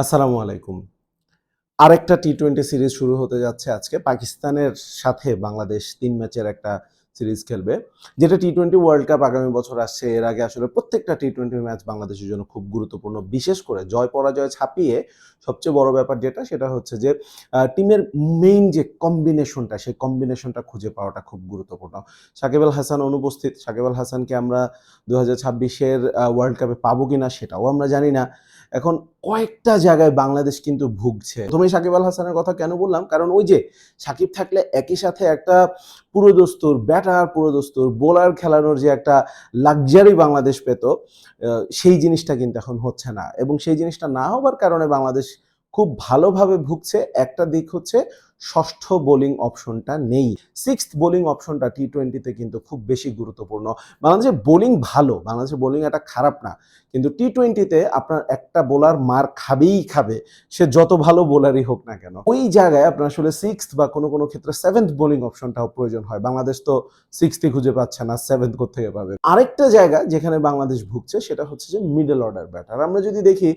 আসসালামু আলাইকুম। আরেকটা টি টোয়েন্টি সিরিজ শুরু হতে যাচ্ছে আজকে। পাকিস্তানের সাথে বাংলাদেশ তিন ম্যাচের একটা সিরিজ খেলবে, যেটা টি টোয়েন্টি ওয়ার্ল্ড কাপ আগামী বছর আসছে। এর আগে আসলে প্রত্যেকটা টি টোয়েন্টি ম্যাচ বাংলাদেশের জন্য খুব গুরুত্বপূর্ণ, বিশেষ করে জয় পরাজয় ছাপিয়ে সবচেয়ে বড় ব্যাপার যেটা, সেটা হচ্ছে যে টিমের মেইন যে কম্বিনেশনটা সেই কম্বিনেশনটা খুঁজে পাওয়াটা খুব গুরুত্বপূর্ণ। সাকিব আল হাসান অনুপস্থিত। সাকিব আল হাসানকে আমরা দু হাজার ছাব্বিশের ওয়ার্ল্ড কাপে পাবো কিনা সেটাও আমরা জানি না। এখন কয়েকটা জায়গায় বাংলাদেশ কিন্তু ভুগছে। তুমি সাকিব আল হাসানের কথা কেন বললাম? কারণ ওই যে সাকিব থাকলে একই সাথে একটা পুরোদস্তুর ব্যাটার পুরোদস্তুর বোলার খেলানোর যে একটা লাক্সারি বাংলাদেশ পেত সেই জিনিসটা কিন্তু এখন হচ্ছে না। এবং সেই জিনিসটা না হবার কারণে বাংলাদেশ খুব ভালোভাবে ভুগছে। একটা দিক হচ্ছে ষষ্ঠ বোলিং অপশনটা নেই। সিক্সথ বোলিং অপশনটা টি টোয়েন্টিতে কিন্তু খুব বেশি গুরুত্বপূর্ণ। বাংলাদেশের বোলিং ভালো, বাংলাদেশের বোলিং একটা খারাপ না। কিন্তু টি টোয়েন্টিতে আপনার একটা বোলার মার খাবেই খাবে। সে যত ভালো বোলারই হোক না কেন। ওই জায়গায় আপনার আসলে সিক্স বা কোনো কোনো ক্ষেত্রে সেভেন্থ বোলিং অপশনটাও প্রয়োজন হয়। বাংলাদেশ তো সিক্সথই খুঁজে পাচ্ছে না, সেভেন্থ থেকে পাবে? আরেকটা জায়গা যেখানে বাংলাদেশ ভুগছে সেটা হচ্ছে যে মিডল অর্ডার ব্যাটার আমরা যদি দেখি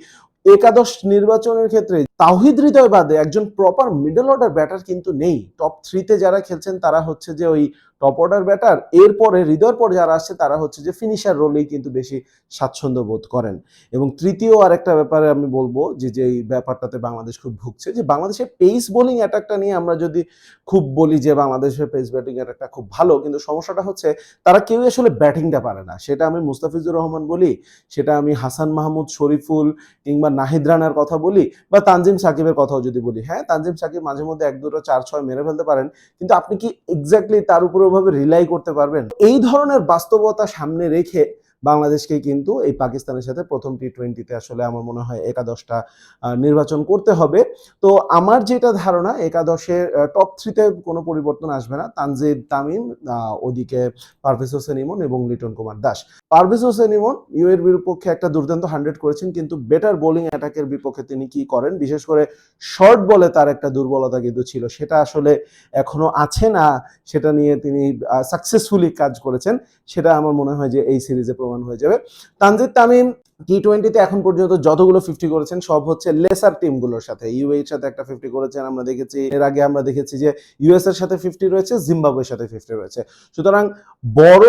একাদশ নির্বাচনের ক্ষেত্রে তাহিদ হৃদয় বাদে একজন প্রপার মিডল অর্ডার ব্যাটার কিন্তু নেই। টপ থ্রিতে যারা খেলছেন, তারা হচ্ছে যে ওই টপ অর্ডার ব্যাটার এরপরে, হৃদয়ের পর যারা আসছে, তারা হচ্ছে যে ফিনিশার রোলেই কিন্তু বেশি স্বাচ্ছন্দ্য বোধ করেন। এবং তৃতীয় আরেকটা ব্যাপারে আমি বলব যে যে এই ব্যাপারটাতে বাংলাদেশ খুব ভুগছে যে, বাংলাদেশের পেস বোলিং অ্যাটাকটা নিয়ে আমরা যদি খুব বলি যে, বাংলাদেশের পেস ব্যাটিং অ্যাটাকটা খুব ভালো, কিন্তু সমস্যাটা হচ্ছে তারা কেউই আসলে ব্যাটিংটা পারে না। সেটা আমি মুস্তাফিজুর রহমান বলি, সেটা আমি হাসান মাহমুদ শরীফুল কিংবা নাহিদ রানার কথা বলি, বা তানজিম সাকিবের কথাও যদি বলি হ্যাঁ তানজিম সাকিব মাঝে মধ্যে এক, দুটো, চার, ছয় মেরে ফেলতে পারেন, কিন্তু আপনি কি এক্স্যাক্টলি তার উপর ওভাবে রিলাই করতে পারবেন? এই ধরনের বাস্তবতা সামনে রেখে বাংলাদেশকে কিন্তু এই পাকিস্তানের সাথে প্রথম টি টোয়েন্টিতে আসলে আমার মনে হয় একাদশটা নির্বাচন করতে হবে। তো আমার যেটা ধারণা, একাদশের টপ থ্রিতে কোনো পরিবর্তন আসবে না। তানজিদ তামিম ওদিকে পারভেজ হোসেন ইমন এবং লিটন কুমার দাস। পারভেজ হোসেন ইমন ইউ এর বিপক্ষে একটা দুর্দান্ত হান্ড্রেড করেছেন, কিন্তু বেটার বোলিং অ্যাটাকের বিপক্ষে তিনি কি করেন? বিশেষ করে শর্ট বলে তার একটা দুর্বলতা কিন্তু ছিল। সেটা আসলে এখনও আছে না, সেটা নিয়ে তিনি সাকসেসফুলি কাজ করেছেন। সেটা আমার মনে হয় যে এই সিরিজে প্রমাণ হয়ে যাবে। তানজিদ তামিম টি টোয়েন্টিতে এখন পর্যন্ত যতগুলো ফিফটি করেছেন, সব হচ্ছে লেসার টিমগুলোর সাথে। ইউএ এর সাথে একটা ফিফটি করেছেন, আমরা দেখেছি, এর আগে আমরা দেখেছি যে ইউএস এর সাথে ফিফটি রয়েছে জিম্বাবুয়ের সাথে ফিফটি রয়েছে। সুতরাং বড়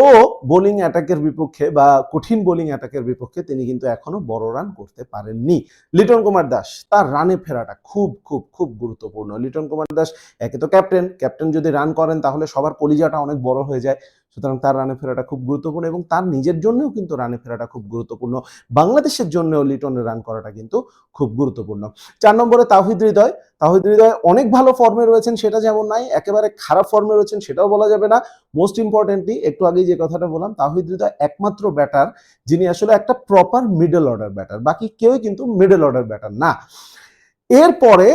বোলিং অ্যাটাকের বিপক্ষে বা কঠিন বোলিং অ্যাটাকের বিপক্ষে তিনি কিন্তু এখনও বড় রান করতে পারেননি। লিটন কুমার দাস, তার রানে ফেরাটা খুব খুব খুব গুরুত্বপূর্ণ। লিটন কুমার দাস, একে তো ক্যাপ্টেন ক্যাপ্টেন যদি রান করেন তাহলে সবার কলিজাটা অনেক বড় হয়ে যায়। সুতরাং তার রানে ফেরাটা খুব গুরুত্বপূর্ণ এবং তার নিজের জন্যও কিন্তু রানে ফেরাটা খুব গুরুত্বপূর্ণ। বাংলাদেশের জন্যও লিটনের রান করাটা কিন্তু খুব গুরুত্বপূর্ণ। চার নম্বরে তাহিদ হৃদয়। তাহিদ হৃদয় অনেক ভালো ফর্মে রয়েছেন, সেটা যেমন নাই, একেবারে খারাপ ফর্মে রয়েছেন, সেটাও বলা যাবে না। মোস্ট ইম্পর্টেন্টলি একটু আগে যে কথাটা বললাম তাহিদ হৃদয় একমাত্র ব্যাটার যিনি আসলে একটা প্রপার মিডল অর্ডার ব্যাটার বাকি কেউই কিন্তু মিডল অর্ডার ব্যাটার না। এরপরে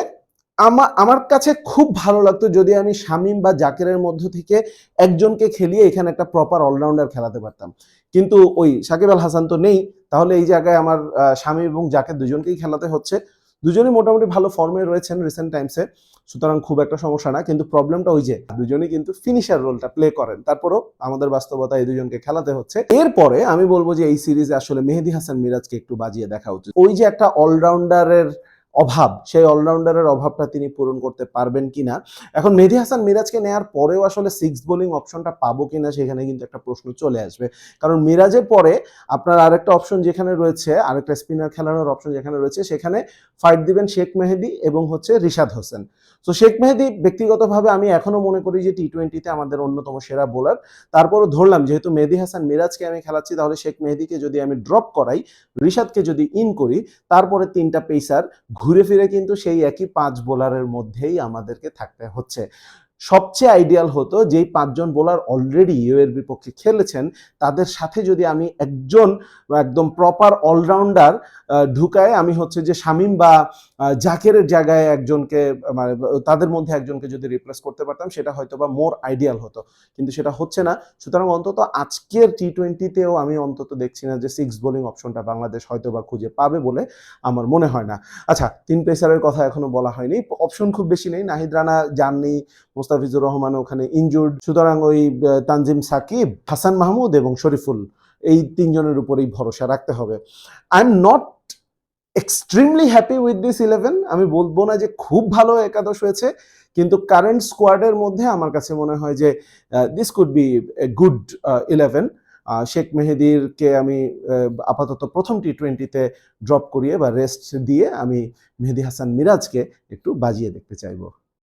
আমার আমার কাছে খুব ভালো লাগতো যদি আমি শামিম বা জাকেরের মধ্য থেকে একজনকে খেলিয়ে এখানে একটা প্রপার অলরাউন্ডার খেলাতে পারতাম। কিন্তু ওই সাকিব আল হাসান তো নেই, তাহলে এই জায়গায় আমার শামীম এবং জাকের দুজনকেই খেলাতে হচ্ছে। দুজনই মোটামুটি ভালো ফর্মে রয়েছেন রিসেন্ট টাইমসে সুতরাং খুব একটা সমস্যা না। কিন্তু প্রবলেমটা ওই যে, দুজনই কিন্তু ফিনিশার রোলটা প্লে করেন। তারপরও আমাদের বাস্তবতা এই দুজনকে খেলাতে হচ্ছে। এরপরে আমি বলব যে এই সিরিজে আসলে মেহেদি হাসান মিরাজকে একটু বাজিয়ে দেখা উচিত। ওই যে একটা অলরাউন্ডারের অভাব, সেই অলরাউন্ডারের অভাবটা তিনি পূরণ করতে পারবেন কিনা। এখন মেহেদি হাসান মিরাজকে নেয়ার পরেও আসলে সিক্স বোলিং অপশনটা পাবো কিনা সেখানে কিন্তু একটা প্রশ্ন চলে আসবে। কারণ মিরাজের পরে আপনার আরেকটা অপশন যেখানে রয়েছে, আরেকটা স্পিনার খেলানোর অপশন যেখানে রয়েছে, সেখানে ফাইট দিবেন শেখ মেহেদি এবং হচ্ছে রিশাদ হোসেন। তো শেখ মেহেদি ব্যক্তিগতভাবে আমি এখনও মনে করি যে টি টোয়েন্টিতে আমাদের অন্যতম সেরা বোলার তারপরও ধরলাম, যেহেতু মেহেদি হাসান মিরাজকে আমি খেলাচ্ছি, তাহলে শেখ মেহেদিকে যদি আমি ড্রপ করাই, রিশাদকে যদি ইন করি, তারপরে তিনটা পেসার ঘুরে ফিরে কিন্তু সেই একই পাঁচ বোলারের মধ্যেই আমাদেরকে থাকতে হচ্ছে। সবচেয়ে আইডিয়াল হতো যেই পাঁচজন বোলার অলরেডি ইউ এর বিপক্ষে খেলেছেন, তাদের সাথে যদি আমি একজন একদম প্রপার অলরাউন্ডার ঢুকায়, আমি হচ্ছে যে শামিম বা জাকেরের জায়গায় একজনকে মানে তাদের মধ্যে একজনকে যদি রিপ্লেস করতে পারতাম, সেটা হয়তো বা মোর আইডিয়াল হতো। কিন্তু সেটা হচ্ছে না। সুতরাং অন্তত আজকের টি টোয়েন্টিতেও আমি অন্তত দেখছি না যে সিক্স বোলিং অপশনটা বাংলাদেশ হয়তো বা খুঁজে পাবে বলে আমার মনে হয় না। আচ্ছা তিন পেসারের কথা এখনও বলা হয়নি। অপশন খুব বেশি নেই। নাহিদ রানা যাননি মোস্তাফিজুর রহমান ওখানে ইনজুর্ড সুতরাং ওই তানজিম সাকিব, হাসান মাহমুদ এবং শরীফুল, এই তিনজনের উপরেই ভরসা রাখতে হবে। I am not extremely happy with this eleven আমি বলব না যে খুব ভালো একাদশ হয়েছে, কিন্তু কারেন্ট স্কোয়াডের মধ্যে আমার কাছে মনে হয় যে this could be a good eleven Sheikh মেহেদিরকে আমি আপাতত প্রথম টি টোয়েন্টিতে ড্রপ করিয়ে বা রেস্ট দিয়ে আমি মেহেদি হাসান মিরাজকে একটু বাজিয়ে দেখতে চাইব।